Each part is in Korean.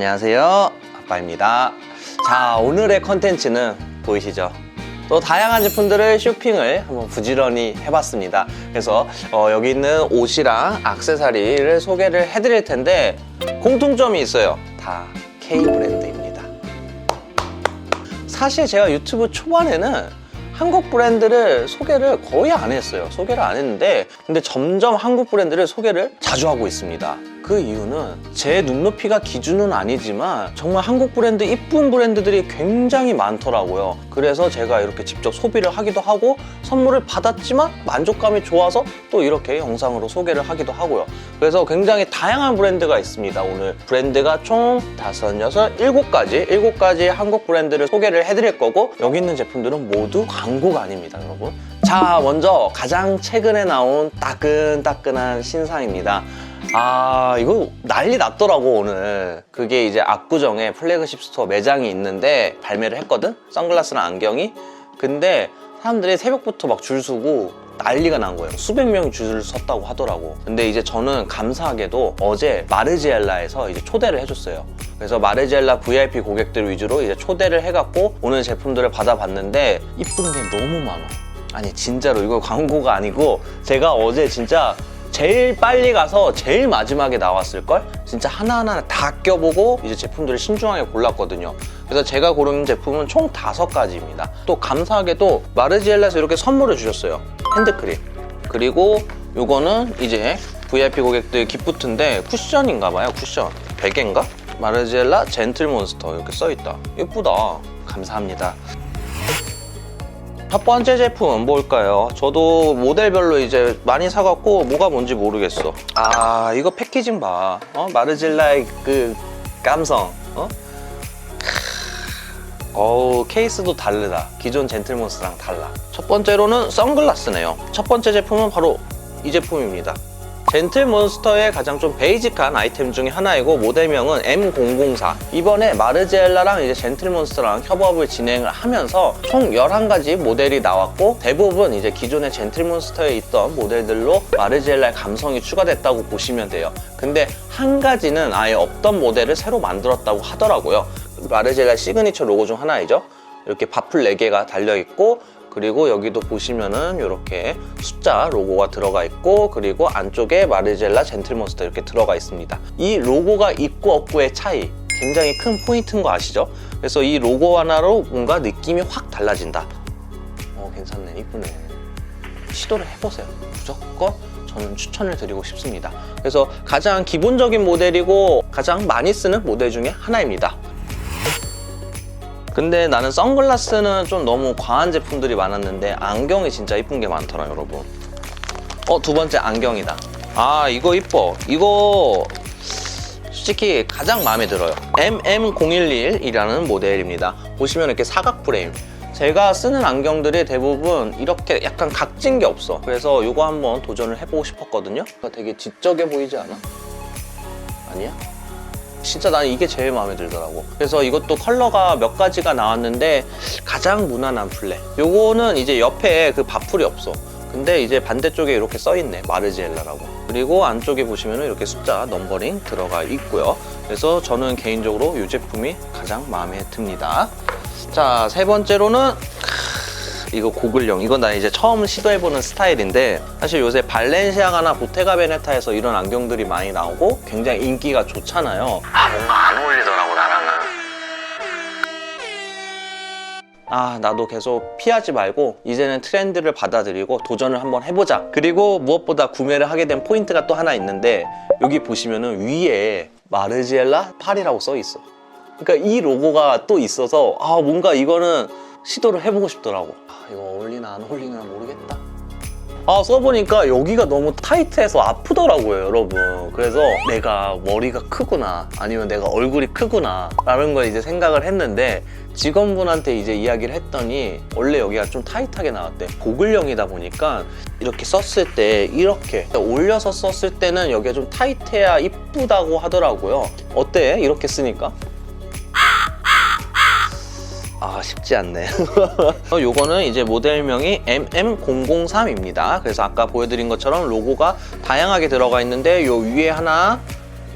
안녕하세요. 아빠입니다. 자 오늘의 컨텐츠는 보이시죠? 또 다양한 제품들을 쇼핑을 한번 부지런히 해봤습니다. 그래서 어, 여기 있는 옷이랑 액세서리를 소개를 해드릴 텐데 공통점이 있어요. 다 K 브랜드입니다. 사실 제가 유튜브 초반에는 한국 브랜드를 소개를 거의 안 했어요. 소개를 안 했는데, 근데 점점 한국 브랜드를 소개를 자주 하고 있습니다. 그 이유는 제 눈높이가 기준은 아니지만 정말 한국 브랜드 이쁜 브랜드들이 굉장히 많더라고요. 그래서 제가 이렇게 직접 소비를 하기도 하고 선물을 받았지만 만족감이 좋아서 또 이렇게 영상으로 소개를 하기도 하고요. 그래서 굉장히 다양한 브랜드가 있습니다. 오늘 브랜드가 총 다섯, 여섯, 일곱 가지, 일곱 가지 한국 브랜드를 소개를 해드릴 거고 여기 있는 제품들은 모두 광고가 아닙니다, 여러분. 자, 먼저 가장 최근에 나온 따끈따끈한 신상입니다. 아, 이거 난리 났더라고, 오늘. 그게 이제 압구정에 플래그십 스토어 매장이 있는데 발매를 했거든? 선글라스랑 안경이. 근데 사람들이 새벽부터 막 줄 서고 난리가 난 거예요. 수백 명이 줄을 섰다고 하더라고. 근데 이제 저는 감사하게도 어제 마르지엘라에서 이제 초대를 해줬어요. 그래서 마르지엘라 VIP 고객들 위주로 이제 초대를 해갖고 오늘 제품들을 받아봤는데 이쁜 게 너무 많아. 아니 진짜로 이거 광고가 아니고 제가 어제 진짜 제일 빨리 가서 제일 마지막에 나왔을걸? 진짜 하나하나 다 껴보고 이제 제품들을 신중하게 골랐거든요. 그래서 제가 고른 제품은 총 다섯 가지입니다. 또 감사하게도 마르지엘라에서 이렇게 선물을 주셨어요. 핸드크림. 그리고 요거는 이제 VIP 고객들 기프트인데 쿠션인가 봐요, 쿠션. 베개인가? 마르지엘라 젠틀몬스터 이렇게 써있다. 예쁘다. 감사합니다. 첫 번째 제품은 뭘까요? 저도 모델별로 이제 많이 사갖고 뭐가 뭔지 모르겠어. 아 이거 패키징 봐. 어? 마르질라의 그 감성. 어? 크. 어우 케이스도 다르다. 기존 젠틀몬스랑 달라. 첫 번째로는 선글라스네요. 첫 번째 제품은 바로 이 제품입니다. 젠틀몬스터의 가장 좀 베이직한 아이템 중에 하나이고 모델명은 M004 이번에 마르지엘라랑 이제 젠틀몬스터랑 협업을 진행을 하면서 총 11가지 모델이 나왔고 대부분 이제 기존의 젠틀몬스터에 있던 모델들로 마르지엘라의 감성이 추가됐다고 보시면 돼요. 근데 한 가지는 아예 없던 모델을 새로 만들었다고 하더라고요. 마르지엘라 시그니처 로고 중 하나이죠. 이렇게 바풀 4개가 달려있고 그리고 여기도 보시면은 이렇게 숫자 로고가 들어가 있고 그리고 안쪽에 마르젤라 젠틀몬스터 이렇게 들어가 있습니다. 이 로고가 있고 없고의 차이 굉장히 큰 포인트인 거 아시죠? 그래서 이 로고 하나로 뭔가 느낌이 확 달라진다. 어 괜찮네 이쁘네. 시도를 해보세요. 무조건 저는 추천을 드리고 싶습니다. 그래서 가장 기본적인 모델이고 가장 많이 쓰는 모델 중에 하나입니다. 근데 나는 선글라스는 좀 너무 과한 제품들이 많았는데 안경이 진짜 이쁜 게 많더라 여러분. 어 두 번째 안경이다. 아 이거 이뻐. 이거 솔직히 가장 마음에 들어요. MM011이라는 모델입니다. 보시면 이렇게 사각 프레임. 제가 쓰는 안경들이 대부분 이렇게 약간 각진 게 없어. 그래서 이거 한번 도전을 해보고 싶었거든요. 되게 지적해 보이지 않아? 아니야? 진짜 난 이게 제일 마음에 들더라고. 그래서 이것도 컬러가 몇 가지가 나왔는데 가장 무난한 플레. 요거는 이제 옆에 그 바풀이 없어. 근데 이제 반대쪽에 이렇게 써있네. 마르지엘라라고. 그리고 안쪽에 보시면 이렇게 숫자 넘버링 들어가 있고요. 그래서 저는 개인적으로 이 제품이 가장 마음에 듭니다. 자, 세 번째로는 이거 고글형. 이건 나 이제 처음 시도해보는 스타일인데 사실 요새 발렌시아가나 보테가 베네타에서 이런 안경들이 많이 나오고 굉장히 인기가 좋잖아요. 아 뭔가 안 어울리더라고 나랑은. 아 나도 계속 피하지 말고 이제는 트렌드를 받아들이고 도전을 한번 해보자. 그리고 무엇보다 구매를 하게 된 포인트가 또 하나 있는데 여기 보시면은 위에 마르지엘라 팔이라고 써 있어. 그러니까 이 로고가 또 있어서 아 뭔가 이거는 시도를 해보고 싶더라고. 아 이거 어울리나 안 어울리나 모르겠다. 아 써보니까 여기가 너무 타이트해서 아프더라고요 여러분. 그래서 내가 머리가 크구나 아니면 내가 얼굴이 크구나 라는 걸 이제 생각을 했는데 직원분한테 이제 이야기를 했더니 원래 여기가 좀 타이트하게 나왔대. 고글형이다 보니까 이렇게 썼을 때 이렇게 올려서 썼을 때는 여기가 좀 타이트해야 이쁘다고 하더라고요. 어때? 이렇게 쓰니까? 아 쉽지 않네 어, 요거는 이제 모델명이 MM003입니다 그래서 아까 보여드린 것처럼 로고가 다양하게 들어가 있는데 요 위에 하나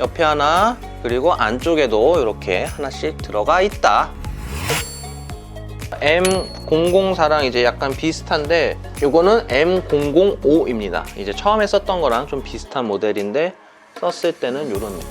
옆에 하나 그리고 안쪽에도 이렇게 하나씩 들어가 있다. M004랑 이제 약간 비슷한데 이거는 M005입니다. 이제 처음에 썼던 거랑 좀 비슷한 모델인데 썼을 때는 이런 느낌.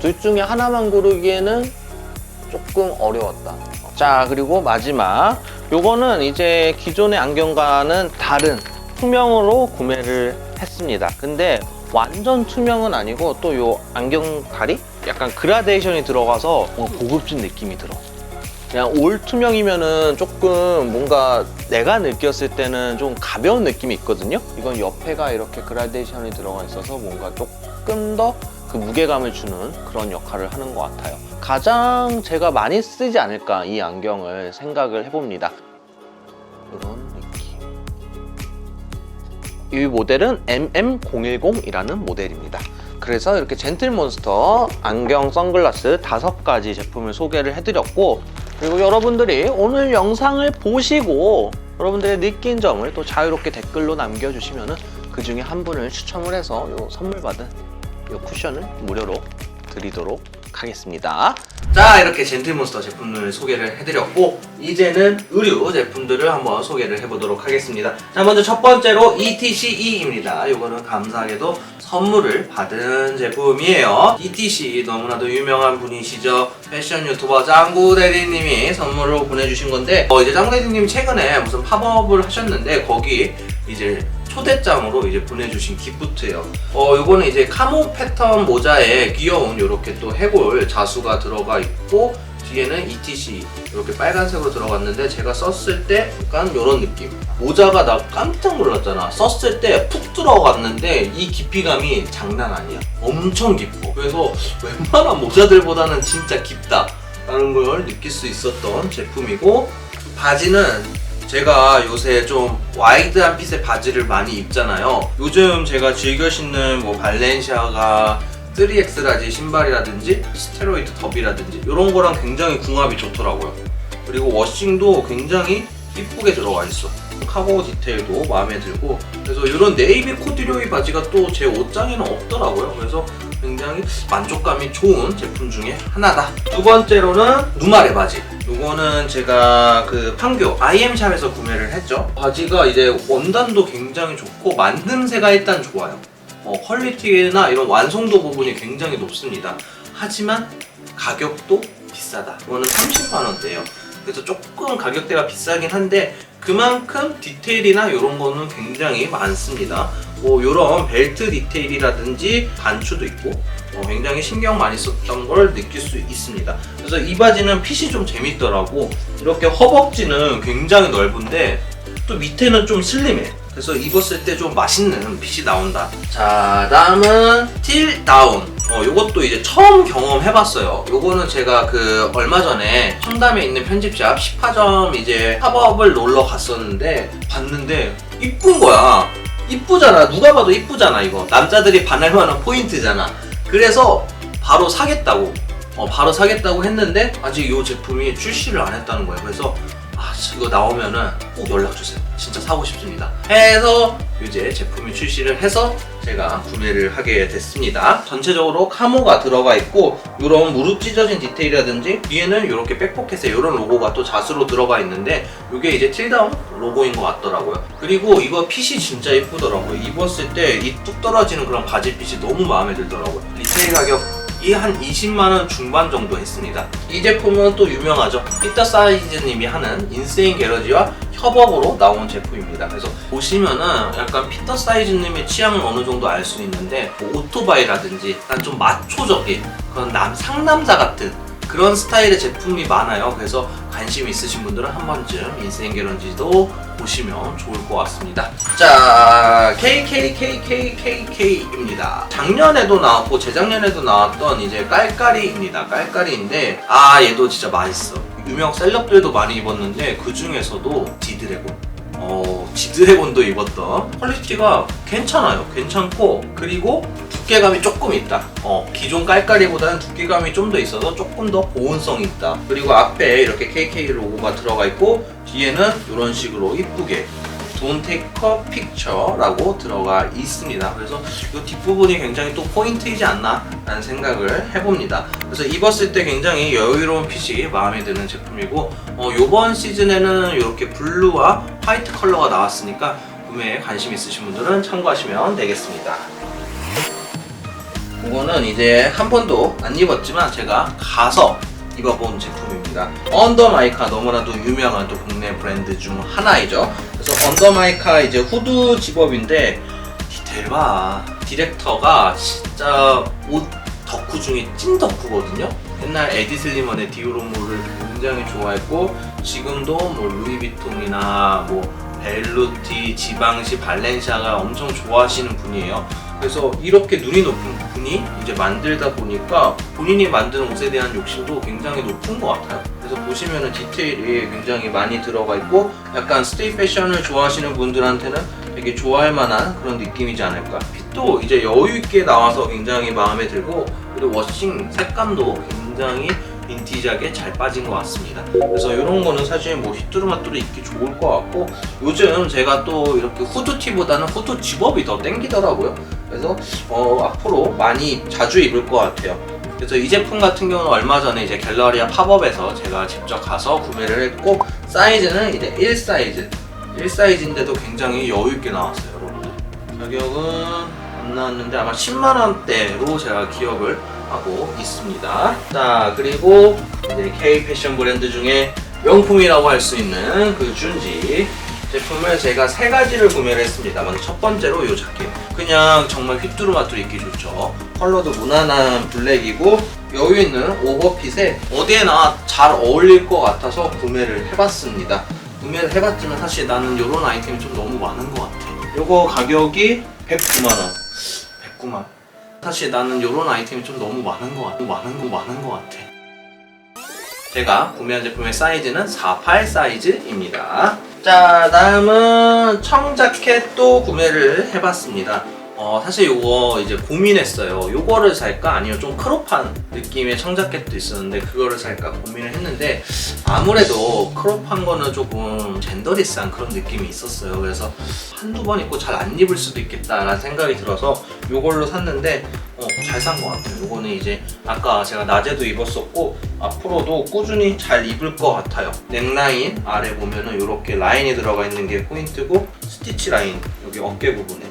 둘 중에 하나만 고르기에는 조금 어려웠다. 자, 그리고 마지막. 요거는 이제 기존의 안경과는 다른 투명으로 구매를 했습니다. 근데 완전 투명은 아니고 또 요 안경갈이 약간 그라데이션이 들어가서 뭔가 고급진 느낌이 들어. 그냥 올 투명이면은 조금 뭔가 내가 느꼈을 때는 좀 가벼운 느낌이 있거든요. 이건 옆에가 이렇게 그라데이션이 들어가 있어서 뭔가 조금 더 그 무게감을 주는 그런 역할을 하는 것 같아요. 가장 제가 많이 쓰지 않을까 이 안경을 생각을 해봅니다. 이런 느낌. 이 모델은 MM010이라는 모델입니다. 그래서 이렇게 젠틀몬스터 안경 선글라스 다섯 가지 제품을 소개를 해드렸고 그리고 여러분들이 오늘 영상을 보시고 여러분들의 느낀 점을 또 자유롭게 댓글로 남겨주시면은 그 중에 한 분을 추첨을 해서 요 선물 받은 이 쿠션을 무료로 드리도록 하겠습니다. 자 이렇게 젠틀몬스터 제품을 소개를 해드렸고 이제는 의류 제품들을 한번 소개를 해보도록 하겠습니다. 자 먼저 첫 번째로 E ETC-E입니다. 이거는 감사하게도 선물을 받은 제품이에요. ETC 너무나도 유명한 분이시죠. 패션 유튜버 짱구 대리님이 선물로 보내주신 건데 어, 이제 짱구 대리님이 최근에 무슨 팝업을 하셨는데 거기 이제 초대장으로 이제 보내주신 기프트예요. 어, 요거는 이제 카모 패턴 모자에 귀여운 이렇게 또 해골 자수가 들어가 있고 뒤에는 ETC 이렇게 빨간색으로 들어갔는데 제가 썼을 때 약간 이런 느낌. 모자가 나 깜짝 놀랐잖아. 썼을 때 푹 들어갔는데 이 깊이감이 장난 아니야. 엄청 깊어. 그래서 웬만한 모자들보다는 진짜 깊다 라는 걸 느낄 수 있었던 제품이고 바지는 제가 요새 좀 와이드한 핏의 바지를 많이 입잖아요. 요즘 제가 즐겨 신는 뭐 발렌시아가 3X라지 신발이라든지 스테로이드 덥이라든지 이런 거랑 굉장히 궁합이 좋더라고요. 그리고 워싱도 굉장히 이쁘게 들어가 있어. 카고 디테일도 마음에 들고 그래서 이런 네이비 코듀로이 바지가 또 제 옷장에는 없더라고요. 그래서 굉장히 만족감이 좋은 제품 중에 하나다. 두 번째로는 누마레 바지. 이거는 제가 그 판교 IM샵에서 구매를 했죠. 바지가 이제 원단도 굉장히 좋고 만듦새가 일단 좋아요. 어, 퀄리티나 이런 완성도 부분이 굉장히 높습니다. 하지만 가격도 비싸다. 이거는 30만 원대예요. 그래서 조금 가격대가 비싸긴 한데 그만큼 디테일이나 이런 거는 굉장히 많습니다. 뭐 이런 벨트 디테일이라든지 단추도 있고 어, 굉장히 신경 많이 썼던 걸 느낄 수 있습니다. 그래서 이 바지는 핏이 좀 재밌더라고. 이렇게 허벅지는 굉장히 넓은데 또 밑에는 좀 슬림해. 그래서 입었을 때 좀 맛있는 핏이 나온다. 자, 다음은 틸 다운. 어, 요것도 이제 처음 경험해봤어요. 요거는 제가 그 얼마 전에 청담에 있는 편집샵 10화점 이제 팝업을 놀러 갔었는데 봤는데 이쁜 거야. 이쁘잖아. 누가 봐도 이쁘잖아 이거. 남자들이 반할 만한 포인트잖아. 그래서 바로 사겠다고. 어, 바로 사겠다고 했는데 아직 이 제품이 출시를 안 했다는 거예요. 그래서 아, 이거 나오면은 꼭 연락 주세요. 진짜 사고 싶습니다. 해서 이제 제품이 출시를 해서 제가 구매를 하게 됐습니다. 전체적으로 카모가 들어가 있고 이런 무릎 찢어진 디테일이라든지 뒤에는 이렇게 백포켓에 이런 로고가 또 자수로 들어가 있는데 이게 이제 틸다운 로고인 것 같더라고요. 그리고 이거 핏이 진짜 예쁘더라고요. 입었을 때 이 뚝 떨어지는 그런 바지 핏이 너무 마음에 들더라고요. 리테일 가격 이 한 20만원 중반 정도 했습니다. 이 제품은 또 유명하죠. 피터 사이즈님이 하는 인세인 게러지와 협업으로 나온 제품입니다. 그래서 보시면은 약간 피터 사이즈님의 취향을 어느 정도 알 수 있는데 뭐 오토바이라든지 좀 마초적인 그런 남 상남자 같은 그런 스타일의 제품이 많아요. 그래서 관심 있으신 분들은 한 번쯤 인생 게런지도 보시면 좋을 것 같습니다. 자, KKKKKK입니다. 작년에도 나왔고 재작년에도 나왔던 이제 깔깔이입니다. 깔깔이인데 아 얘도 진짜 맛있어. 유명 셀럽들도 많이 입었는데 그 중에서도 디드래곤. 어, 지드래곤도 입었던 퀄리티가 괜찮아요. 괜찮고 그리고 두께감이 조금 있다. 어, 기존 깔깔이보다는 두께감이 좀 더 있어서 조금 더 보온성이 있다. 그리고 앞에 이렇게 KK 로고가 들어가 있고 뒤에는 이런 식으로 이쁘게 Don't take a picture라고 들어가 있습니다. 그래서 이 뒷부분이 굉장히 또 포인트이지 않나 라는 생각을 해봅니다. 그래서 입었을 때 굉장히 여유로운 핏이 마음에 드는 제품이고 어, 이번 시즌에는 이렇게 블루와 화이트 컬러가 나왔으니까 구매에 관심 있으신 분들은 참고하시면 되겠습니다. 이거는 이제 한 번도 안 입었지만 제가 가서 입어본 제품입니다. 언더마이카 너무나도 유명한 또 국내 브랜드 중 하나이죠. 그래서 언더마이카 이제 후드 집업인데 디테일 봐. 디렉터가 진짜 옷 덕후 중에 찐 덕후거든요. 옛날 에디 슬리먼의 디오로모를 굉장히 좋아했고 지금도 뭐 루이비통이나 뭐 벨루티, 지방시, 발렌시아가 엄청 좋아하시는 분이에요. 그래서 이렇게 눈이 높은 분이 이제 만들다 보니까 본인이 만드는 옷에 대한 욕심도 굉장히 높은 것 같아요. 그래서 보시면은 디테일이 굉장히 많이 들어가 있고 약간 스테이 패션을 좋아하시는 분들한테는 되게 좋아할 만한 그런 느낌이지 않을까. 핏도 이제 여유 있게 나와서 굉장히 마음에 들고 그리고 워싱 색감도 굉장히 빈티지하게 잘 빠진 것 같습니다. 그래서 이런 거는 사실 뭐 휘뚜루마뚜루 입기 좋을 것 같고 요즘 제가 또 이렇게 후드티보다는 후드 집업이 더 땡기더라고요. 그래서 어, 앞으로 많이 자주 입을 것 같아요. 그래서 이 제품 같은 경우는 얼마 전에 이제 갤러리아 팝업에서 제가 직접 가서 구매를 했고 사이즈는 이제 1 사이즈 1 사이즈인데도 굉장히 여유 있게 나왔어요, 여러분. 가격은 안 나왔는데 아마 10만 원대로 제가 기억을 하고 있습니다. 자 그리고 이제 K 패션 브랜드 중에 명품이라고 할 수 있는 그 준지 제품을 제가 세 가지를 구매를 했습니다. 먼저 첫 번째로 이 자켓. 그냥 정말 휘뚜루마뚜루 입기 좋죠. 컬러도 무난한 블랙이고 여유 있는 오버핏에 어디에나 잘 어울릴 것 같아서 구매를 해봤습니다. 구매를 해봤지만 사실 나는 이런 아이템이 좀 너무 많은 것 같아. 요거 가격이 109만 원. 109만. 사실 나는 이런 아이템이 좀 너무 많은 것 같아. 많은 거 많은 것 같아. 제가 구매한 제품의 사이즈는 48 사이즈입니다. 자, 다음은 청자켓도 구매를 해봤습니다. 어, 사실 요거 이제 고민했어요. 요거를 살까? 아니면 좀 크롭한 느낌의 청자켓도 있었는데 그거를 살까 고민을 했는데 아무래도 크롭한 거는 조금 젠더리스한 그런 느낌이 있었어요. 그래서 한두 번 입고 잘 안 입을 수도 있겠다라는 생각이 들어서 요걸로 샀는데 어, 잘 산 것 같아요. 요거는 이제 아까 제가 낮에도 입었었고 앞으로도 꾸준히 잘 입을 것 같아요. 넥라인 아래 보면은 이렇게 라인이 들어가 있는 게 포인트고 스티치 라인 여기 어깨 부분에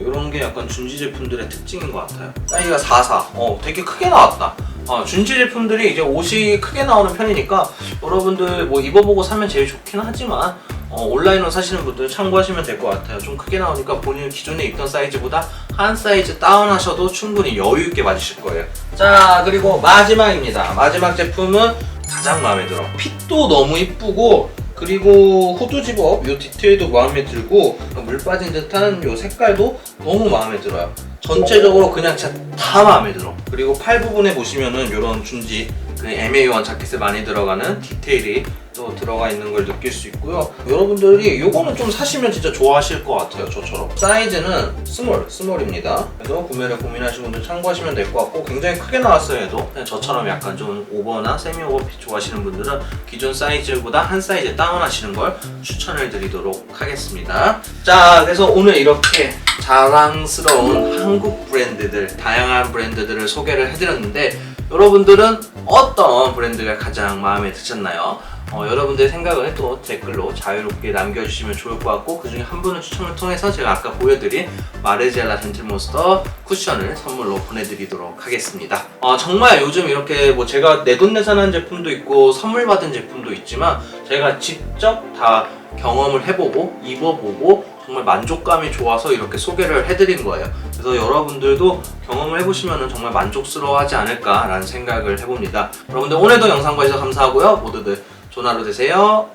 이런 게 약간 준지 제품들의 특징인 것 같아요. 사이즈가 44. 어, 되게 크게 나왔다. 어, 준지 제품들이 이제 옷이 크게 나오는 편이니까 여러분들 뭐 입어보고 사면 제일 좋긴 하지만 어, 온라인으로 사시는 분들 참고하시면 될 것 같아요. 좀 크게 나오니까 본인 기존에 입던 사이즈보다 한 사이즈 다운하셔도 충분히 여유 있게 맞으실 거예요. 자, 그리고 마지막입니다. 마지막 제품은 가장 마음에 들어. 핏도 너무 이쁘고 그리고 후드 집업 요 디테일도 마음에 들고 물 빠진 듯한 요 색깔도 너무 마음에 들어요. 전체적으로 그냥 진짜 다 마음에 들어. 그리고 팔 부분에 보시면은 이런 준지 그 MA1 자켓에 많이 들어가는 디테일이 또 들어가 있는 걸 느낄 수 있고요. 여러분들이 요거는 좀 사시면 진짜 좋아하실 것 같아요. 저처럼. 사이즈는 스몰, 스몰입니다. 그래서 구매를 고민하시는 분들 참고하시면 될 것 같고 굉장히 크게 나왔어요. 얘도. 그냥 저처럼 약간 좀 오버나 세미 오버핏 좋아하시는 분들은 기존 사이즈보다 한 사이즈 다운하시는 걸 추천을 드리도록 하겠습니다. 자, 그래서 오늘 이렇게 자랑스러운 한국 브랜드들, 다양한 브랜드들을 소개를 해드렸는데 여러분들은 어떤 브랜드가 가장 마음에 드셨나요? 어, 여러분들의 생각을 또 댓글로 자유롭게 남겨주시면 좋을 것 같고 그 중에 한 분을 추첨을 통해서 제가 아까 보여드린 마레지알라 젠틀몬스터 쿠션을 선물로 보내드리도록 하겠습니다. 어, 정말 요즘 이렇게 뭐 제가 내돈내산한 제품도 있고 선물 받은 제품도 있지만 제가 직접 다 경험을 해보고 입어보고 정말 만족감이 좋아서 이렇게 소개를 해드린 거예요. 그래서 여러분들도 경험을 해보시면 정말 만족스러워하지 않을까라는 생각을 해봅니다. 여러분들 오늘도 영상 봐주셔서 감사하고요. 모두들 좋은 하루 되세요.